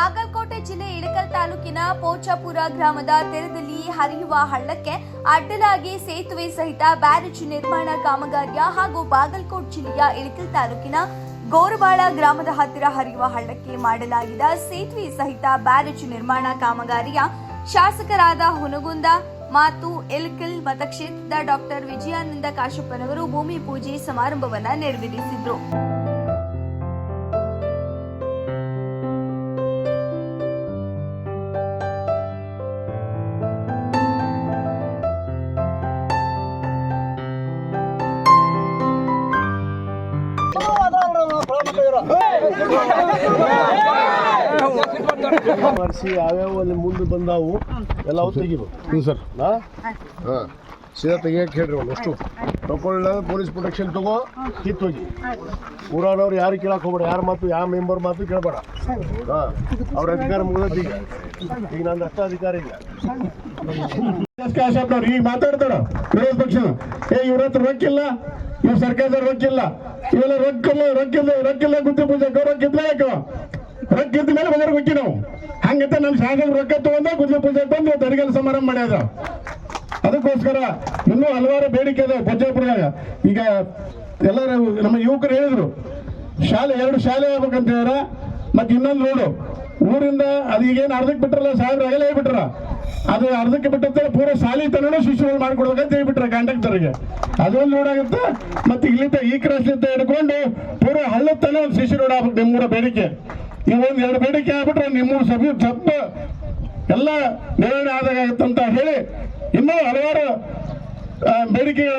ಬಾಗಲಕೋಟೆ ಜಿಲ್ಲೆ ಇಳಕಲ್ ತಾಲೂಕಿನ ಪೋಚಾಪುರ ಗ್ರಾಮದ ತೆರದಲ್ಲಿ ಹರಿಯುವ ಹಳ್ಳಕ್ಕೆ ಅಡ್ಡಲಾಗಿ ಸೇತುವೆ ಸಹಿತ ಬ್ಯಾರೇಜ್ ನಿರ್ಮಾಣ ಕಾಮಗಾರಿಯ ಹಾಗೂ ಬಾಗಲಕೋಟ್ ಜಿಲ್ಲೆಯ ಇಳಕಲ್ ತಾಲೂಕಿನ ಗೋರಬಾಳ ಗ್ರಾಮದ ಹತ್ತಿರ ಹರಿಯುವ ಹಳ್ಳಕ್ಕೆ ಮಾಡಲಾಗಿದ್ದ ಸೇತುವೆ ಸಹಿತ ಬ್ಯಾರೇಜ್ ನಿರ್ಮಾಣ ಕಾಮಗಾರಿಯ ಶಾಸಕರಾದ ಹುನಗುಂದ, ಮಾತು ಇಳಕಲ್ ಮತಕ್ಷೇತ್ರದ ಡಾಕ್ಟರ್ ವಿಜಯಾನಂದ ಕಾಶಪ್ಪನವರು ಭೂಮಿ ಪೂಜೆ ಸಮಾರಂಭವನ್ನು ನೆರವೇರಿಸಿದ್ರು. ಮಾಡಿಸಿ ಯಾವ್ಯಾವ ಅಲ್ಲಿ ಮುಂದೆ ಬಂದಾವು ಎಲ್ಲ ತೆಗಿಬೇಕು ಹ್ಞೂ ಸರ್. ಹಾಂ? ಸೀದಾ ತೆಗಿಯಕ್ಕೆ ಹೇಳ್ರಿ ಒಂದು ಅಷ್ಟು. ತಗೊಳ್ಳ ಪೊಲೀಸ್ ಪ್ರೊಟೆಕ್ಷನ್ ತಗೋ ಕಿತ್ತೋಗಿ ಊರಾನವ್ರು ಯಾರು ಕೇಳಕ್ಕೆ ಹೋಗ್ಬೇಡ ಯಾರ ಮಾತು ಯಾವ ಮೆಂಬರ್ ಮಾತು ಕೇಳಬೇಡ. ಹಾಂ. ಅವ್ರ ಅಧಿಕಾರ ಮುಗಿದೀಗ ಈಗ. ಈಗ ನಂದು ಅಷ್ಟ ಅಧಿಕಾರ ಇಲ್ಲ. ಈಗ ಮಾತಾಡ್ತಾರ? ವಿರೋಧ ಪಕ್ಷ. ಏ ಇವ್ರ ಹತ್ರ ರೊಕ್ಕಿಲ್ಲ. ಇವ್ ಸರ್ಕಾರದವ್ರ ರೊಕ್ಕಿಲ್ಲ. ಇವೆಲ್ಲ ರೊಕ್ಕಿಲ್ಲ ರೊಕ್ಕಿಲ್ಲ ರೊಕ್ಕಿಲ್ಲ ಗುತ್ತಿ ಪೂಜೆ ರೊಕ್ಕ ಇದ್ಲೇಕ ರೊಕ್ಕ ಇದ್ದ ಮೇಲೆ ಬಂದ್ರೆ ಗುಕ್ಕಿ ನಾವು. ಹಂಗಂತ ನಮ್ಮ ಶಾಸಕರು ರೊಕ್ಕ ತಗೊಂಡ ಗುದ್ದಿ ಪೂಜೆ ಇವತ್ತು ಅಡಿಗೆಲ್ ಸಮಾರಂಭ ಮಾಡ್ಯಾದ ಅದಕ್ಕೋಸ್ಕರ ಇನ್ನೂ ಹಲವಾರು ಬೇಡಿಕೆ ಇದೆ ಬಜ್ಜಾಪುರದಾಗ. ಈಗ ಎಲ್ಲರೂ ನಮ್ಮ ಯುವಕರು ಹೇಳಿದ್ರು, ಶಾಲೆ, ಎರಡು ಶಾಲೆ ಆಗ್ಬೇಕಂತ ಹೇಳ್ಯಾರ, ಮತ್ತೆ ಇನ್ನೊಂದು ರೋಡು ಊರಿಂದ ಅದು ಈಗೇನು ಅರ್ಧಕ್ಕೆ ಬಿಟ್ರಲ್ಲ ಸಾವಿರ ಆಗಲೇ ಬಿಟ್ರ? ಅದು ಅರ್ಧಕ್ಕೆ ಬಿಟ್ಟಂತೆ ಪೂರ ಶಾಲಿ ತನೂ ಶಿಶುಗಳು ಮಾಡ್ಕೊಡ್ಬೇಕಂತ ಹೇಳ್ಬಿಟ್ರೆ ಕಂಡಕ್ಟರ್ಗೆ. ಅದೊಂದು ರೋಡ್ ಆಗುತ್ತೆ ಮತ್ತೆ ಇಲ್ಲಿಂದ ಈ ಕ್ರಾಸ್ಲಿಂದ ಹಿಡ್ಕೊಂಡು ಪೂರ ಹಳ್ಳದ ತನ ಒಂದು ಶಿಶು ರೋಡ್ ಆಗ್ಬೇಕು ನಿಮ್ಮೂರ ಬೇಡಿಕೆ. ಇವೊಂದು ಎರಡು ಬೇಡಿಕೆ ಆಗ್ಬಿಟ್ರೆ ನಿಮ್ಮೂರು ಸಭೆ ಸಪ್ಪ ಎಲ್ಲ ನಿರ್ವಹಣೆ ಆದಾಗ ಅಂತ ಹೇಳಿ ಇನ್ನೂ ಹಲವಾರು ಬೇಡಿಕೆಗಳ